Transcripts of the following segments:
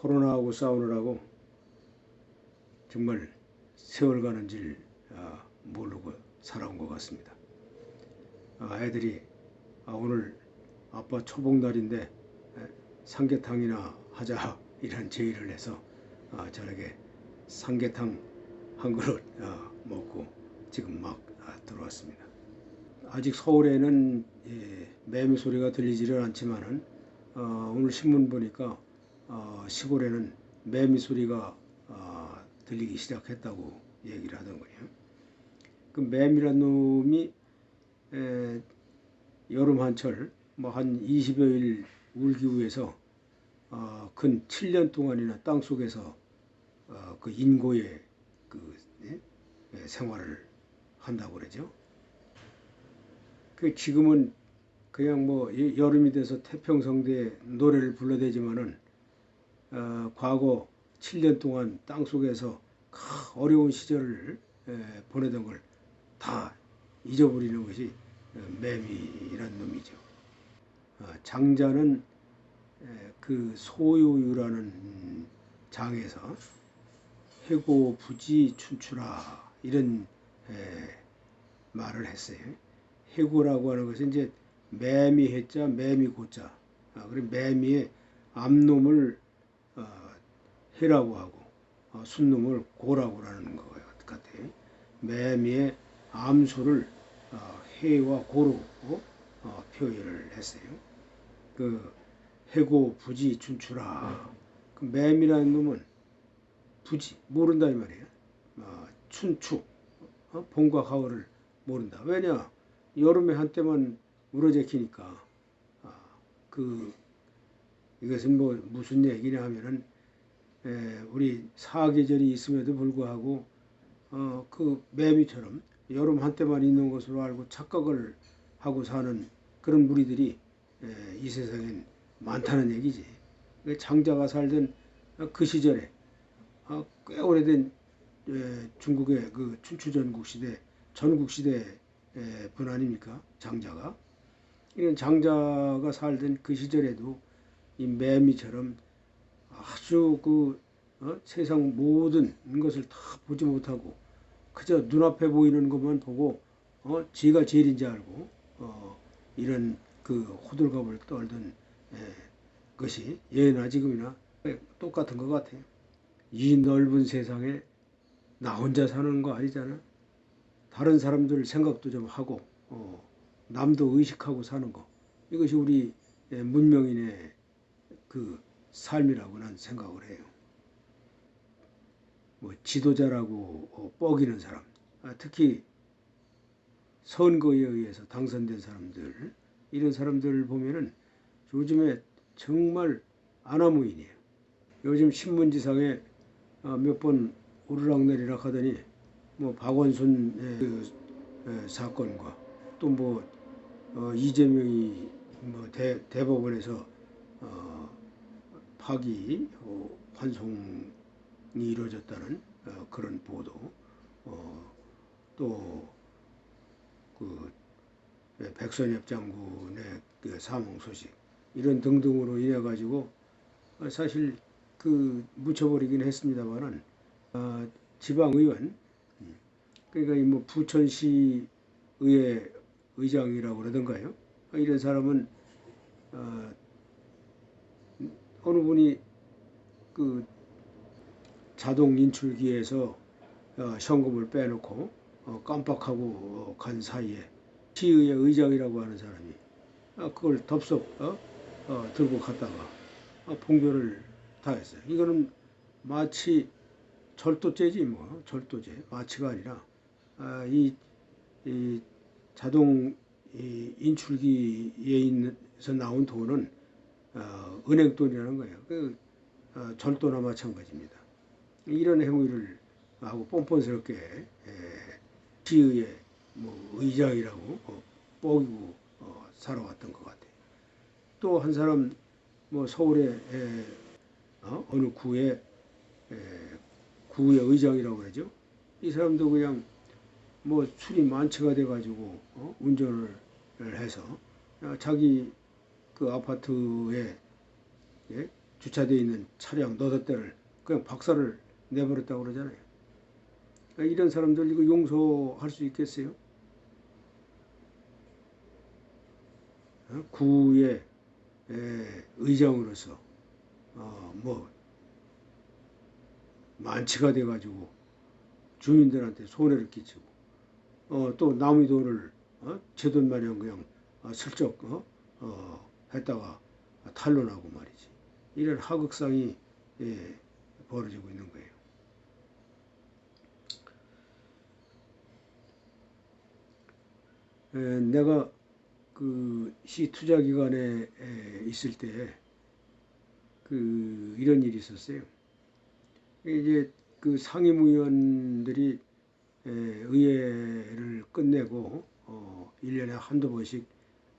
코로나하고 싸우느라고 정말 세월 가는 줄 아, 모르고 살아온 것 같습니다. 아, 애들이 아, 오늘 아빠 초복날인데 에, 삼계탕이나 하자 이런 제의를 해서 아, 저녁에 삼계탕 한 그릇 아, 먹고 지금 막 아, 들어왔습니다. 아직 서울에는 예, 매미 소리가 들리지는 않지만은 어, 오늘 신문 보니까 어, 시골에는 매미 소리가 어, 들리기 시작했다고 얘기를 하더군요. 그 매미란 놈이 에, 여름 한철 뭐 한 20여일 울기후에서 어, 근 7년 동안이나 땅 속에서 어, 그 인고의 그 예? 예, 생활을 한다고 그러죠. 그 지금은 그냥 뭐 이- 여름이 돼서 태평성대 노래를 불러대지만은 어, 과거 7년 동안 땅 속에서 크, 어려운 시절을 에, 보내던 걸 다 잊어버리는 것이 어, 매미란 놈이죠. 어, 장자는 에, 그 소요유라는 장에서 해고 부지 춘추라 이런 에, 말을 했어요. 해고라고 하는 것은 이제 매미 해자 매미 고자 아, 그리고 매미의 암놈을 어, 해라고 하고 어, 순놈을 고라고 하는 것 같아요. 매미의 암소를 어, 해와 고로 어, 표현을 했어요. 그 해고 부지 춘추라 그 매미라는 놈은 부지 모른다 이 말이에요. 어, 춘추 어, 봄과 가을을 모른다. 왜냐 여름에 한때만 우러제키니까 아, 그 이것은 뭐 무슨 얘기냐 하면은 에, 우리 사계절이 있음에도 불구하고 어, 그 매미처럼 여름 한때만 있는 것으로 알고 착각을 하고 사는 그런 무리들이 에, 이 세상엔 많다는 얘기지. 그 장자가 살던 그 시절에 어, 꽤 오래된 에, 중국의 그 춘추전국 시대 전국 시대 에, 분 아닙니까 장자가 이런 장자가 살던 그 시절에도 이 매미처럼 아주 그 어? 세상 모든 것을 다 보지 못하고 그저 눈앞에 보이는 것만 보고 어? 지가 제일인 줄 알고 어, 이런 그 호들갑을 떨던 에, 것이 예나 지금이나 똑같은 것 같아요. 이 넓은 세상에 나 혼자 사는 거 아니잖아. 다른 사람들 생각도 좀 하고 어, 남도 의식하고 사는 거 이것이 우리 예, 문명인의 그 삶이라고 난 생각을 해요. 뭐 지도자라고 어, 뻐기는 사람, 아, 특히 선거에 의해서 당선된 사람들 이런 사람들을 보면은 요즘에 정말 아나무인이에요. 요즘 신문지상에 어, 몇번 오르락내리락 하더니 뭐 박원순의 그 에, 사건과 또뭐 어, 이재명이 뭐 대, 대법원에서 어, 파기 어, 환송이 이루어졌다는 어, 그런 보도 어, 또그 백선엽 장군의 그 사망 소식 이런 등등으로 인해 가지고 사실 그 묻혀버리긴 했습니다만은 어, 지방의원 음, 그러니까 이뭐 부천시 의회 의장이라고 그러던가요? 이런 사람은 어, 어느 분이 그 자동 인출기에서 어, 현금을 빼놓고 어, 깜빡하고 어, 간 사이에 시의회 의장이라고 하는 사람이 어, 그걸 덥석 어? 어, 들고 갔다가 어, 봉변을 당했어요. 이거는 마치 절도죄지 뭐 절도죄 마치가 아니라 아, 이, 이 자동 이 인출기에 있서 나온 돈은 어, 은행 돈이라는 거예요. 그 어, 절도나 마찬가지입니다. 이런 행위를 하고 뻔뻔스럽게 에, 시의회 뭐 의장이라고 어, 뻐기고 어, 살아왔던 것 같아요. 또 한 사람 뭐 서울에 에, 어, 어느 구에 에, 구의 의장이라고 그러죠. 이 사람도 그냥 뭐 술이 만취가 돼가지고 어? 운전을 해서 어, 자기 그 아파트에 예? 주차되어 있는 차량 너댓 대를 그냥 박살을 내버렸다고 그러잖아요. 그러니까 이런 사람들 이거 용서할 수 있겠어요? 어? 구의 에, 의장으로서 어, 뭐 만취가 돼가지고 주민들한테 손해를 끼치고 어, 또 남의 돈을 어? 제돈 마냥 그냥 어, 슬쩍 어? 어, 했다가 탄론하고 말이지 이런 하극상이 예, 벌어지고 있는 거예요. 에, 내가 그 시 투자 기관에 에, 있을 때 그 이런 일이 있었어요. 이제 그 상임위원들이 에, 의회를 끝내고 어, 1년에 한두 번씩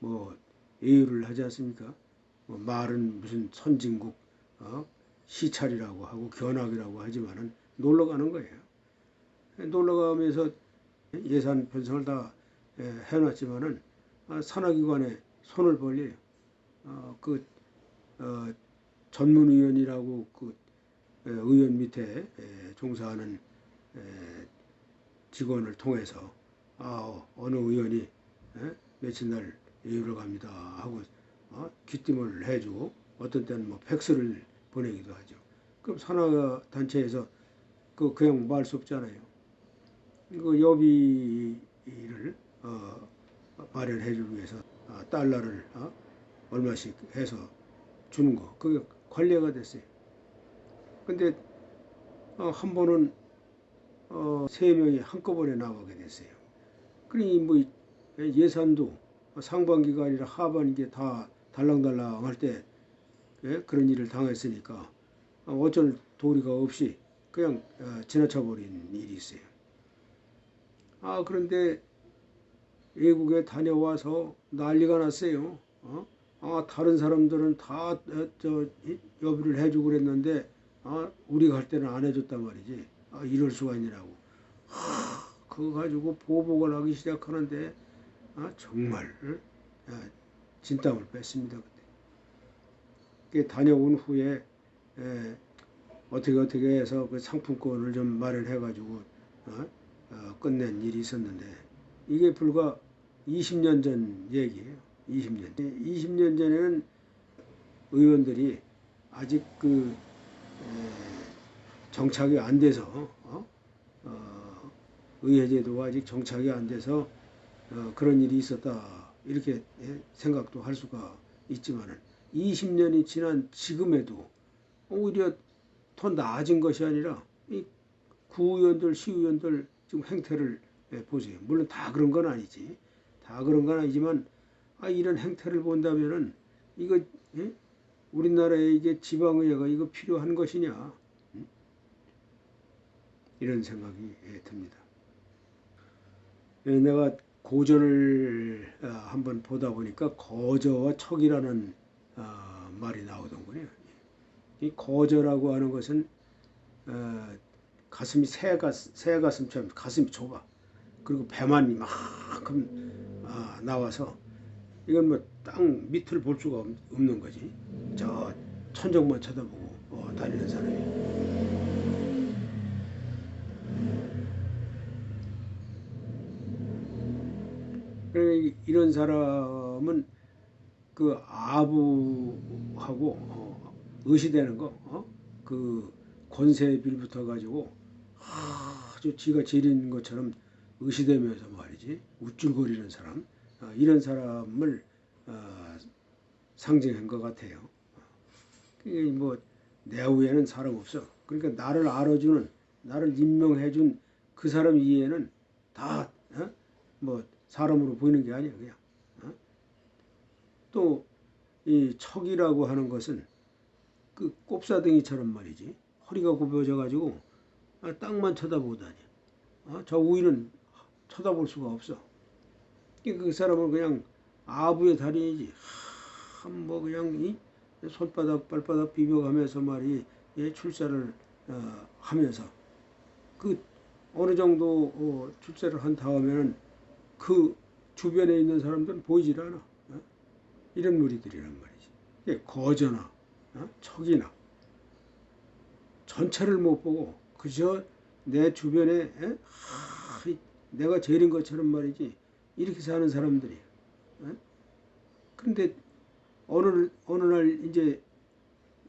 뭐 예우를 하지 않습니까? 뭐 말은 무슨 선진국 어? 시찰이라고 하고 견학이라고 하지만은 놀러 가는 거예요. 놀러 가면서 예산 편성을 다 에, 해놨지만은 아, 산하기관에 손을 벌려요. 어, 그 어, 전문위원이라고 그 에, 의원 밑에 에, 종사하는 에, 직원을 통해서 아, 어느 의원이 에, 며칠 날 예우를 갑니다 하고 어, 귀띔을 해주고 어떤 때는 뭐 팩스를 보내기도 하죠. 그럼 산하 단체에서 그 그냥 말 수 없잖아요. 그 여비를 어, 마련해 주기 위해서 아, 달러를 어, 얼마씩 해서 주는 거 그게 관례가 됐어요. 근데 어, 한 번은 어, 세 명이 한꺼번에 나가게 됐어요. 그러니 뭐 예산도 상반기가 아니라 하반기에 다 달랑달랑 할때 예? 그런 일을 당했으니까 어, 어쩔 도리가 없이 그냥 어, 지나쳐 버린 일이 있어요. 아 그런데 외국에 다녀와서 난리가 났어요. 어? 아 다른 사람들은 다 저 여비를 해주고 그랬는데 아 우리가 갈 때는 안 해줬단 말이지. 아 이럴 수가 있냐고. 하, 그거 가지고 보복을 하기 시작하는데 아 정말 아, 진땀을 뺐습니다 그때. 그 다녀온 후에 에, 어떻게 어떻게 해서 그 상품권을 좀 마련해 가지고 어? 어, 끝낸 일이 있었는데 이게 불과 20년 전 얘기예요. 20년. 20년 전에는 의원들이 아직 그 에, 정착이 안 돼서 어? 어, 의회제도가 아직 정착이 안 돼서 어, 그런 일이 있었다 이렇게 예, 생각도 할 수가 있지만은 20년이 지난 지금에도 오히려 더 나아진 것이 아니라 이 구의원들, 시의원들 지금 행태를 예, 보세요. 물론 다 그런 건 아니지. 다 그런 건 아니지만 아, 이런 행태를 본다면은 이거 예? 우리나라에 이게 지방의회가 이거 필요한 것이냐 음? 이런 생각이 예, 듭니다. 예, 내가 고전을 아, 한번 보다 보니까 거저와 척이라는 아, 말이 나오던군요. 이 거저라고 하는 것은 어, 가슴이 새, 가슴, 새 가슴처럼 가슴이 좁아. 그리고 배만 이만큼 아, 나와서 이건 뭐 땅 밑을 볼 수가 없, 없는 거지. 저 천정만 쳐다보고 어, 다니는 사람이. 그래, 이런 사람은 그 아부하고 어, 의시되는 거, 어? 그 권세 빌부터 가지고 아주 지가 제일인 것처럼 의시되면서 말이지 우쭐거리는 사람 어, 이런 사람을 어, 상징한 것 같아요. 그게 뭐 내 후에는 사람 없어. 그러니까 나를 알아주는 나를 임명해준 그 사람 이해는 다뭐 사람으로 보이는 게 아니야 그냥. 또이 척이라고 하는 것은 그 꼽사등이처럼 말이지. 허리가 굽어져 가지고 땅만 쳐다보다니 어? 저 우위는 쳐다볼 수가 없어. 그 사람은 그냥 아부의 달인이지. 한뭐 그냥 이 손바닥 발바닥 비벼가면서 말이 예, 출세를 어, 하면서 그 어느 정도 어, 출세를 한 다음에는 그 주변에 있는 사람들은 보이질 않아. 이런 무리들이란 말이지. 거저나 어? 척이나 전체를 못 보고 그저 내 주변에 에? 하, 이- 내가 죄인 것처럼 말이지 이렇게 사는 사람들이야. 어? 그런데 어느 어느 날 이제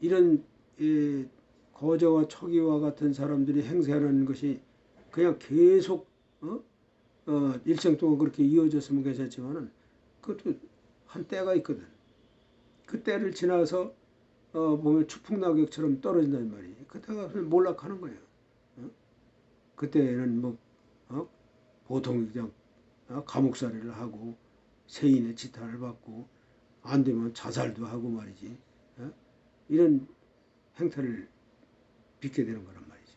이런 예, 거저와 척이와 같은 사람들이 행세하는 것이 그냥 계속 어? 어, 일생 동안 그렇게 이어졌으면 괜찮지만은 그것도 한 때가 있거든. 그 때를 지나서 어, 보면 추풍낙엽처럼 떨어진단 말이지. 그때가 몰락하는 거예요. 어? 그때는 뭐 어? 보통 그냥 어? 감옥살이를 하고 세인의 지탄을 받고 안 되면 자살도 하고 말이지. 어? 이런 행태를 빚게 되는 거란 말이죠.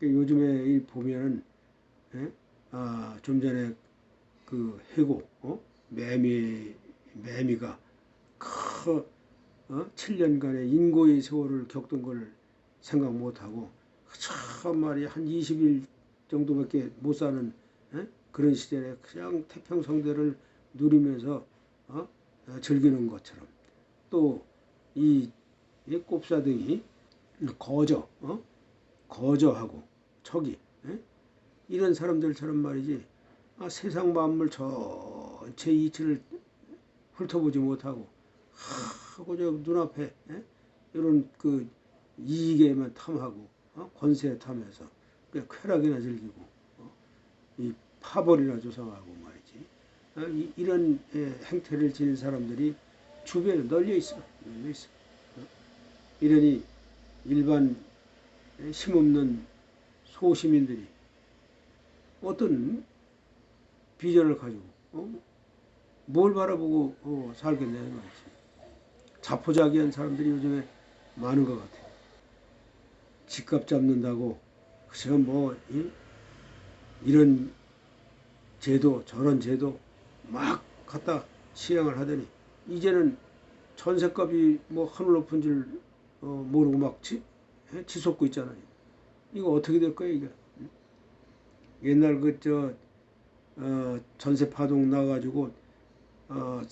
그 요즘에 이 보면은 예? 아, 좀 전에 그 해고 어? 매미 매미가 크 어? 7년간의 인고의 세월을 겪던 걸 생각 못하고 참 말이야 한 20일 정도밖에 못 사는 예? 그런 시절에 그냥 태평성대를 누리면서 어? 어, 즐기는 것처럼 또이 이 꼽사등이 거저 어? 거저하고 척이 예? 이런 사람들처럼 말이지 아, 세상 만물 전체 이치를 훑어보지 못하고 하고 저 눈앞에 예? 이런 그 이익에만 탐하고 어? 권세에 탐해서 그냥 쾌락이나 즐기고 어? 이 파벌이나 조성하고 말이지 어? 이, 이런 예, 행태를 지닌 사람들이 주변에 널려 있어 널려 있어 어? 이러니 일반 힘없는 소시민들이 어떤 비전을 가지고 어? 뭘 바라보고 어, 살겠냐는 거지. 자포자기한 사람들이 요즘에 많은 것 같아요. 집값 잡는다고 그저 뭐 이, 이런 제도 저런 제도 막 갖다 시행을 하더니 이제는 전세값이 뭐 하늘 높은 줄 어, 모르고 막 치, 예? 치솟고 있잖아요. 이거 어떻게 될 거예요 이게? 응? 옛날 그저 어, 전세 파동 나가지고 어,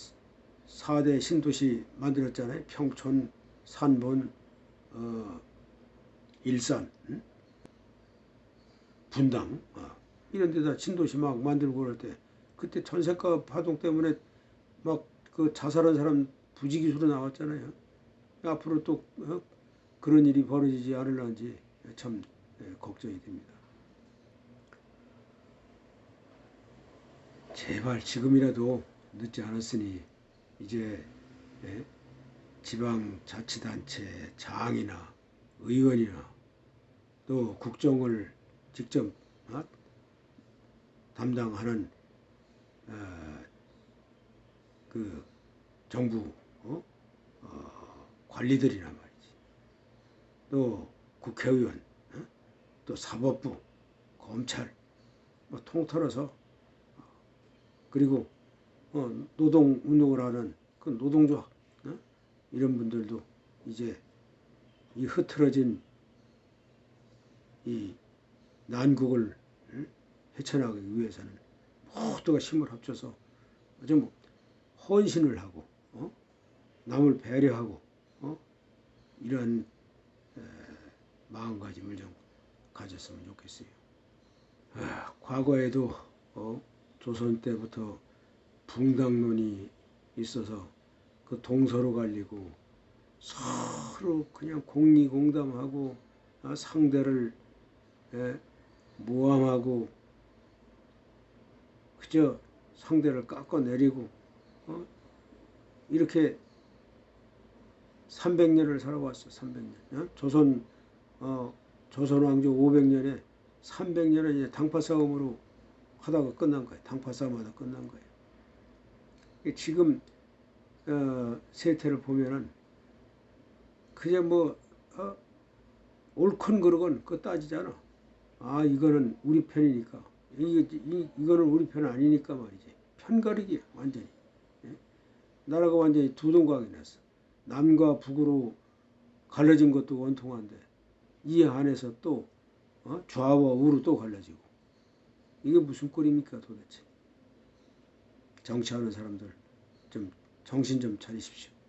4대 신도시 만들었잖아요. 평촌, 산본, 어, 일산, 응? 분당 어, 이런 데다 신도시 막 만들고 그럴 때 그때 전세가 파동 때문에 막 그 자살한 사람 부지기수로 나왔잖아요. 앞으로 또 어? 그런 일이 벌어지지 않을런지 참 예, 걱정이 됩니다. 제발 지금이라도 늦지 않았으니 이제 예, 지방자치단체 장이나 의원이나 또 국정을 직접 어? 담당하는 어, 그 정부 어? 어, 관리들이나 말이지 또 국회의원 어? 또 사법부 검찰 뭐 통틀어서 어, 그리고 어, 노동 운동을 하는 그 노동조합 어? 이런 분들도 이제 이 흐트러진 이 난국을 응? 헤쳐나가기 위해서는 모두가 힘을 합쳐서 좀 헌신을 하고 어? 남을 배려하고 어? 이런 에, 마음가짐을 좀 가졌으면 좋겠어요. 아, 과거에도 어? 조선 때부터 붕당론이 있어서 그 동서로 갈리고 서로 그냥 공리공담하고 아, 상대를 에, 모함하고 그저 상대를 깎아내리고 어? 이렇게 300년을 살아왔어 300년 어? 조선 어, 조선 왕조 500년에 300년을 이제 당파 싸움으로 하다가 끝난 거예요 당파 싸움하다 끝난 거예요 지금 어, 세태를 보면은 그냥 뭐 어? 옳건 그르건 그거 따지잖아 아 이거는 우리 편이니까 이, 이, 이거는 우리 편 아니니까 말이지 편가르기 완전히 예? 나라가 완전히 두 동강이 났어 남과 북으로 갈라진 것도 원통한데 이 안에서 또 어? 좌와 우로 또 갈라지고 이게 무슨 꼴입니까 도대체? 정치하는 사람들 좀 정신 좀 차리십시오